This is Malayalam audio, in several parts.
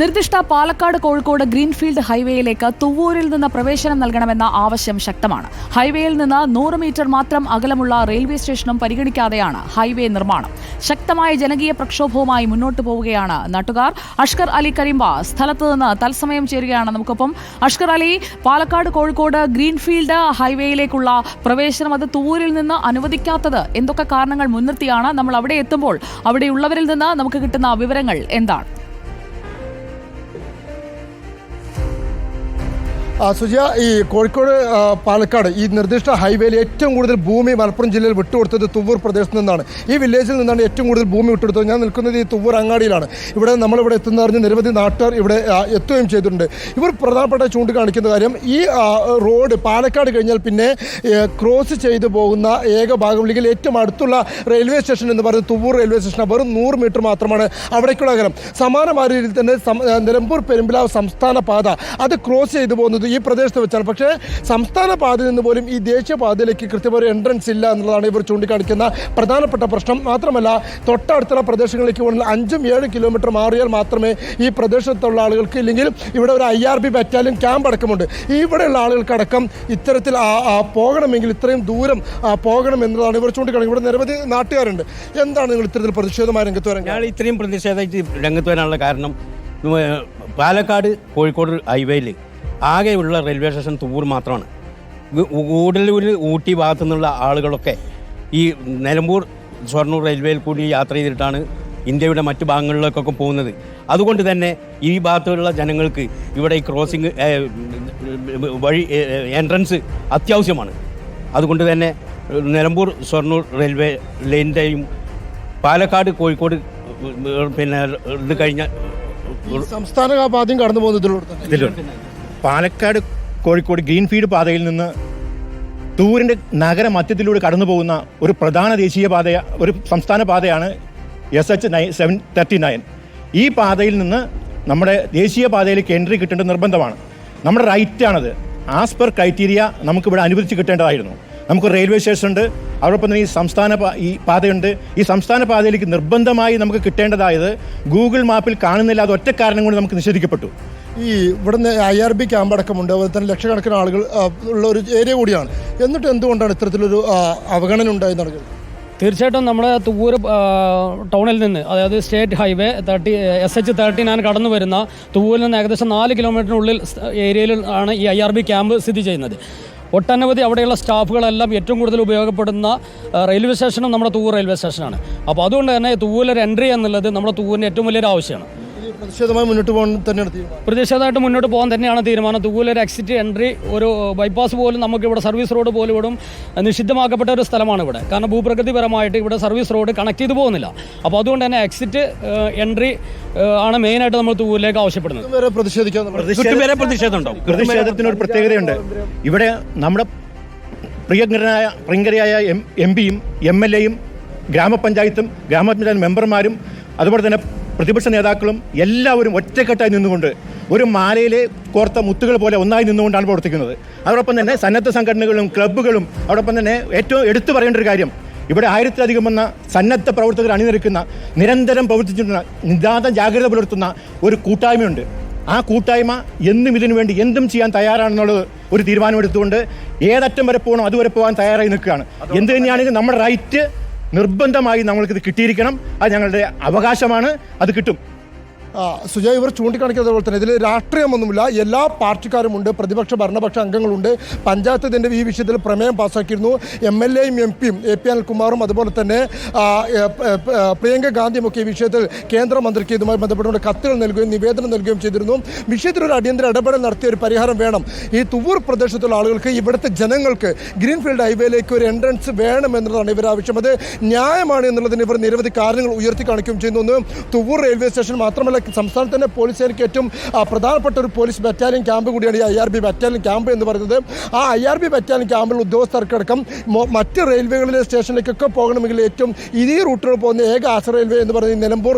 നിർദ്ദിഷ്ട പാലക്കാട് കോഴിക്കോട് ഗ്രീൻഫീൽഡ് ഹൈവേയിലേക്ക് തുവ്വൂരിൽ നിന്ന് പ്രവേശനം നൽകണമെന്ന ആവശ്യം ശക്തമാണ്. ഹൈവേയിൽ നിന്ന് നൂറ് മീറ്റർ മാത്രം അകലമുള്ള റെയിൽവേ സ്റ്റേഷനും പരിഗണിക്കാതെയാണ് ഹൈവേ നിർമ്മാണം. ശക്തമായ ജനകീയ പ്രക്ഷോഭവുമായി മുന്നോട്ട് പോവുകയാണ് നാട്ടുകാർ. അഷ്കർ അലി കരിമ്പ സ്ഥലത്ത് നിന്ന് തത്സമയം ചേരുകയാണ് നമുക്കൊപ്പം. അഷ്കർ അലി പാലക്കാട് കോഴിക്കോട് ഗ്രീൻഫീൽഡ് ഹൈവേയിലേക്കുള്ള പ്രവേശനം അത് തുവൂരിൽ നിന്ന് അനുവദിക്കാത്തത് എന്തൊക്കെ കാരണങ്ങൾ മുൻനിർത്തിയാണ്? നമ്മൾ അവിടെ എത്തുമ്പോൾ അവിടെയുള്ളവരിൽ നിന്ന് നമുക്ക് കിട്ടുന്ന വിവരങ്ങൾ എന്താണ്? സുജയ ഈ കോഴിക്കോട് പാലക്കാട് ഈ നിർദ്ദിഷ്ട ഹൈവേയിൽ ഏറ്റവും കൂടുതൽ ഭൂമി മലപ്പുറം ജില്ലയിൽ വിട്ടുകൊടുത്തത് തുവൂർ പ്രദേശത്ത് നിന്നാണ്. ഈ വില്ലേജിൽ നിന്നാണ് ഏറ്റവും കൂടുതൽ ഭൂമി വിട്ടുകൊടുത്തത്. ഞാൻ നിൽക്കുന്നത് ഈ തുവൂർ അങ്ങാടിയിലാണ്. ഇവിടെ നമ്മളിവിടെ എത്തുന്ന അറിഞ്ഞ് നിരവധി നാട്ടുകാർ ഇവിടെ എത്തുകയും ചെയ്തിട്ടുണ്ട്. ഇവർ പ്രധാനപ്പെട്ട ചൂണ്ടിക്കാണിക്കുന്ന കാര്യം ഈ റോഡ് പാലക്കാട് കഴിഞ്ഞാൽ പിന്നെ ക്രോസ് ചെയ്തു പോകുന്ന ഏക ഭാഗം അല്ലെങ്കിൽ ഏറ്റവും അടുത്തുള്ള റെയിൽവേ സ്റ്റേഷൻ എന്ന് പറയുന്നത് തുവൂർ റെയിൽവേ സ്റ്റേഷൻ വെറും നൂറ് മീറ്റർ മാത്രമാണ് അവിടേക്കുള്ള അകലം. സമാനമായ രീതിയിൽ തന്നെ നിലമ്പൂർ പെരുമ്പിലാവ് സംസ്ഥാന പാത അത് ക്രോസ് ചെയ്തു പോകുന്നത് ഈ പ്രദേശത്ത് വെച്ചാണ് പക്ഷേ സംസ്ഥാന പാതയിൽ നിന്ന് പോലും ഈ ദേശീയ പാതയിലേക്ക് കൃത്യമായ എൻട്രൻസ് ഇല്ല എന്നുള്ളതാണ് ഇവർ ചൂണ്ടിക്കാണിക്കുന്ന പ്രധാനപ്പെട്ട പ്രശ്നം. മാത്രമല്ല തൊട്ടടുത്തുള്ള പ്രദേശങ്ങളിലേക്ക് പോകുന്ന അഞ്ചും ഏഴ് കിലോമീറ്റർ മാറിയാൽ മാത്രമേ ഈ പ്രദേശത്തുള്ള ആളുകൾക്ക് ഇല്ലെങ്കിൽ ഇവിടെ ഒരു I R B battalion camp അടക്കമുണ്ട്. ഇവിടെയുള്ള ആളുകൾക്കടക്കം ഇത്തരത്തിൽ പോകണമെങ്കിൽ ഇത്രയും ദൂരം പോകണം എന്നതാണ് ഇവർ ചൂണ്ടിക്കാണിക്കുന്നത്. ഇവിടെ നിരവധി നാട്ടുകാരുണ്ട്. എന്താണ് നിങ്ങൾ ഇത്തരത്തിൽ പ്രതിഷേധമായി രംഗത്ത് വരാൻ ഞങ്ങൾ ഇത്രയും പ്രതിഷേധമായിട്ട് രംഗത്ത് വരാനുള്ള കാരണം പാലക്കാട് കോഴിക്കോട് ഹൈവേയിൽ ആകെയുള്ള റെയിൽവേ സ്റ്റേഷൻ തുവൂർ മാത്രമാണ്. കൂടലൂർ ഗൂഡല്ലൂർ ഊട്ടി ഭാഗത്തു നിന്നുള്ള ആളുകളൊക്കെ ഈ നിലമ്പൂർ ഷൊർണൂർ റെയിൽവേയിൽ കൂടി യാത്ര ചെയ്തിട്ടാണ് ഇന്ത്യയുടെ മറ്റു ഭാഗങ്ങളിലേക്കൊക്കെ പോകുന്നത്. അതുകൊണ്ട് തന്നെ ഈ ഭാഗത്തുള്ള ജനങ്ങൾക്ക് ഇവിടെ ഈ ക്രോസിംഗ് വഴി എൻട്രൻസ് അത്യാവശ്യമാണ്. അതുകൊണ്ട് തന്നെ നിലമ്പൂർ ഷൊർണൂർ റെയിൽവേ ലൈനിന്റെയും പാലക്കാട് കോഴിക്കോട് പിന്നെ ഇത് കഴിഞ്ഞ സംസ്ഥാന ആദ്യം കടന്നു പോകുന്നത് ഇതിലൂടെ തന്നെ. ഇതിലുണ്ട് പാലക്കാട് കോഴിക്കോട് ഗ്രീൻഫീൽഡ് പാതയിൽ നിന്ന് തൂരിന്റെ നഗര മധ്യത്തിലൂടെ കടന്നു പോകുന്ന ഒരു പ്രധാന ദേശീയ പാത ഒരു സംസ്ഥാന പാതയാണ് S H nine seven thirty nine ഈ പാതയിൽ നിന്ന് നമ്മുടെ ദേശീയ പാതയിലേക്ക് എൻട്രി കിട്ടേണ്ടത് നിർബന്ധമാണ്. നമ്മുടെ റൈറ്റാണത്. ആസ് പെർ ക്രൈറ്റീരിയ നമുക്കിവിടെ അനുവദിച്ച് കിട്ടേണ്ടതായിരുന്നു. നമുക്ക് റെയിൽവേ സ്റ്റേഷൻ ഉണ്ട്. അതോടൊപ്പം തന്നെ ഈ സംസ്ഥാന ഈ പാതയുണ്ട്. ഈ സംസ്ഥാന പാതയിലേക്ക് നിർബന്ധമായി നമുക്ക് കിട്ടേണ്ടതായത് ഗൂഗിൾ മാപ്പിൽ കാണുന്നില്ല. അത് ഒറ്റ കാരണം കൊണ്ട് നമുക്ക് നിഷേധിക്കപ്പെട്ടു. ഈ ഇവിടുന്ന് ഐ ആർ ബി ക്യാമ്പ് അടക്കമുണ്ട്. അതുപോലെ തന്നെ ലക്ഷക്കണക്കിന് ആളുകൾ ഉള്ള ഒരു ഏരിയ കൂടിയാണ്. എന്നിട്ട് എന്തുകൊണ്ടാണ് ഇത്തരത്തിലൊരു അവഗണന ഉണ്ടായി നടക്കുന്നത് തീർച്ചയായിട്ടും നമ്മുടെ തുവൂർ ടൗണിൽ നിന്ന് അതായത് state highway thirty S H thirty nine കടന്നു വരുന്ന തുവൂരിൽ നിന്ന് ഏകദേശം നാല് കിലോമീറ്ററിനുള്ളിൽ ഏരിയയിൽ ആണ് ഈ ഐ ആർ ബി ക്യാമ്പ് സ്ഥിതി ചെയ്യുന്നത്. ഒട്ടനവധി അവിടെയുള്ള സ്റ്റാഫുകളെല്ലാം ഏറ്റവും കൂടുതൽ ഉപയോഗപ്പെടുന്ന റെയിൽവേ സ്റ്റേഷനും നമ്മുടെ തൂവൂർ റെയിൽവേ സ്റ്റേഷനാണ്. അപ്പോൾ അതുകൊണ്ട് തന്നെ തുവൂരിൽ എൻട്രി എന്നുള്ളത് നമ്മുടെ തൂവൂരിന്റെ ഏറ്റവും വലിയൊരു ആവശ്യമാണ്. പ്രതിഷേധമായി മുന്നോട്ട് പോകാൻ തന്നെയാണ് തീരുമാനം. പ്രതിഷേധമായിട്ട് മുന്നോട്ട് പോകാൻ തന്നെയാണ് തീരുമാനം. തുവൂലൊരു എക്സിറ്റ് എൻട്രി ഒരു ബൈപ്പാസ് പോലും നമുക്ക് ഇവിടെ സർവീസ് റോഡ് പോലും ഇവിടും നിഷിദ്ധമാക്കപ്പെട്ട ഒരു സ്ഥലമാണ് ഇവിടെ. കാരണം ഭൂപ്രകൃതിപരമായിട്ട് ഇവിടെ സർവീസ് റോഡ് കണക്ട് ചെയ്ത് പോകുന്നില്ല. അപ്പോൾ അതുകൊണ്ട് തന്നെ എക്സിറ്റ് എൻട്രി ആണ് മെയിനായിട്ട് നമ്മൾ തൂവിലേക്ക് ആവശ്യപ്പെടുന്നത്. വരെ പ്രതിഷേധിക്കാൻ പ്രതിഷേധം പ്രതിഷേധത്തിന് ഒരു പ്രത്യേകതയുണ്ട്. ഇവിടെ നമ്മുടെ പ്രിയങ്കരനായ പ്രിയങ്കരയായ എം എം പിയും എം എൽ എയും ഗ്രാമപഞ്ചായത്തും ഗ്രാമപഞ്ചായത്ത് മെമ്പർമാരും അതുപോലെ തന്നെ പ്രതിപക്ഷ നേതാക്കളും എല്ലാവരും ഒറ്റക്കെട്ടായി നിന്നുകൊണ്ട് ഒരു മാലയിലെ കോർത്ത മുത്തുകൾ പോലെ ഒന്നായി നിന്നുകൊണ്ടാണ് പ്രവർത്തിക്കുന്നത്. അതോടൊപ്പം തന്നെ സന്നദ്ധ സംഘടനകളും ക്ലബ്ബുകളും അതോടൊപ്പം തന്നെ ഏറ്റവും എടുത്തു പറയേണ്ട ഒരു കാര്യം. ഇവിടെ ആയിരത്തിലധികം വന്ന സന്നദ്ധ പ്രവർത്തകർ അണിനിരക്കുന്ന നിരന്തരം പ്രവർത്തിച്ചിട്ടുള്ള നിതാന്ത ജാഗ്രത പുലർത്തുന്ന ഒരു കൂട്ടായ്മയുണ്ട്. ആ കൂട്ടായ്മ എന്നും ഇതിനു വേണ്ടി എന്തും ചെയ്യാൻ തയ്യാറാണെന്നുള്ളത് ഒരു തീരുമാനമെടുത്തുകൊണ്ട് ഏതറ്റം വരെ പോകണം അതുവരെ പോകാൻ തയ്യാറായി നിൽക്കുകയാണ്. എന്ത് തന്നെയാണെങ്കിലും നമ്മുടെ റൈറ്റ് നിർബന്ധമായി നമ്മൾക്കിത് കിട്ടിയിരിക്കണം. അത് ഞങ്ങളുടെ അവകാശമാണ്. അത് കിട്ടും. സുജയ ഇവർ ചൂണ്ടിക്കാണിക്കുന്നത് പോലെ തന്നെ ഇതിൽ രാഷ്ട്രീയമൊന്നുമില്ല. എല്ലാ പാർട്ടിക്കാരുമുണ്ട് പ്രതിപക്ഷ ഭരണപക്ഷ അംഗങ്ങളുണ്ട്. പഞ്ചായത്ത് ഇതിന്റെ ഈ വിഷയത്തിൽ പ്രമേയം പാസ്സാക്കിയിരുന്നു എം എൽ എയും എം പിയും എ പി അനിൽകുമാറും അതുപോലെ തന്നെ പ്രിയങ്ക ഗാന്ധിയും ഒക്കെ ഈ വിഷയത്തിൽ കേന്ദ്രമന്ത്രിക്ക് ഇതുമായി ബന്ധപ്പെട്ടുകൊണ്ട് കത്തുകൾ നൽകുകയും നിവേദനം നൽകുകയും ചെയ്തിരുന്നു. വിഷയത്തിൽ ഒരു അടിയന്തര ഇടപെടൽ നടത്തിയ ഒരു പരിഹാരം വേണം. ഈ തുവൂർ പ്രദേശത്തുള്ള ആളുകൾക്ക് ഇവിടുത്തെ ജനങ്ങൾക്ക് ഗ്രീൻഫീൽഡ് ഹൈവേയിലേക്ക് ഒരു എൻട്രൻസ് വേണം എന്നതാണ് ഇവർ ആവശ്യം. അത് ന്യായമാണ് എന്നുള്ളതിന് ഇവർ നിരവധി കാരണങ്ങൾ ഉയർത്തി കാണിക്കുകയും ചെയ്യുന്നു തുവൂർ റെയിൽവേ സ്റ്റേഷൻ മാത്രമല്ല സംസ്ഥാനത്തിന്റെ പോലീസ് സേനയ്ക്ക് ഏറ്റവും പ്രധാനപ്പെട്ട ഒരു പോലീസ് ബറ്റാലിയൻ ക്യാമ്പ് കൂടിയാണ് ഈ I R B battalion camp എന്ന് പറയുന്നത്. ആ ഐ ആർ ബി ബറ്റാലിയൻ ക്യാമ്പിൽ ഉദ്യോഗസ്ഥർക്കടക്കം മറ്റ് റെയിൽവേകളിലെ സ്റ്റേഷനിലേക്കൊക്കെ പോകണമെങ്കിൽ ഏറ്റവും ഇതേ റൂട്ടുകൾ പോകുന്ന ഏക ആശ്ര റെയിൽവേ എന്ന് പറയുന്നത് നിലമ്പൂർ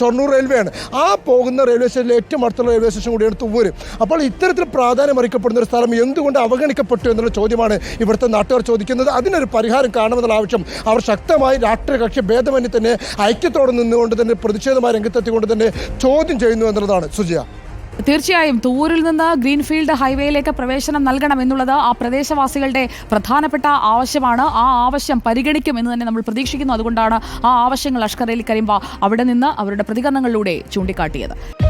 ഷൊർണൂർ റെയിൽവേ റെയിൽവേയാണ് ആ പോകുന്ന റെയിൽവേ സ്റ്റേഷനിലെ ഏറ്റവും അടുത്തുള്ള റെയിൽവേ സ്റ്റേഷൻ കൂടിയാണ് തുവൂര് അപ്പോൾ ഇത്തരത്തിൽ പ്രാധാന്യം അറിയിക്കപ്പെടുന്ന ഒരു സ്ഥലം എന്തുകൊണ്ട് അവഗണിക്കപ്പെട്ടു എന്നുള്ള ചോദ്യമാണ് ഇവിടുത്തെ നാട്ടുകാർ ചോദിക്കുന്നത്. അതിനൊരു പരിഹാരം കാണുമെന്നുള്ള ആവശ്യം അവർ ശക്തമായി രാഷ്ട്രീയ കക്ഷി ഭേദമന്യേ തന്നെ ഐക്യത്തോടെ നിന്നുകൊണ്ട് തന്നെ പ്രതിഷേധമായി രംഗത്തെത്തിക്കൊണ്ട് തന്നെ തന്നെ ചോദ്യം ചെയ്യുന്നു എന്നുള്ളതാണ് സുജയ. തീർച്ചയായും തൂരിൽ നിന്ന് ഗ്രീൻഫീൽഡ് ഹൈവേയിലേക്ക് പ്രവേശനം നൽകണം എന്നുള്ളത് ആ പ്രദേശവാസികളുടെ പ്രധാനപ്പെട്ട ആവശ്യമാണ്. ആ ആവശ്യം പരിഗണിക്കും എന്ന് തന്നെ നമ്മൾ പ്രതീക്ഷിക്കുന്നു. അതുകൊണ്ടാണ് ആ ആവശ്യങ്ങൾ അഷ്കർ അലി കരിമ്പ അവിടെ നിന്ന് അവരുടെ പ്രതികരണങ്ങളിലൂടെ ചൂണ്ടിക്കാട്ടിയത്.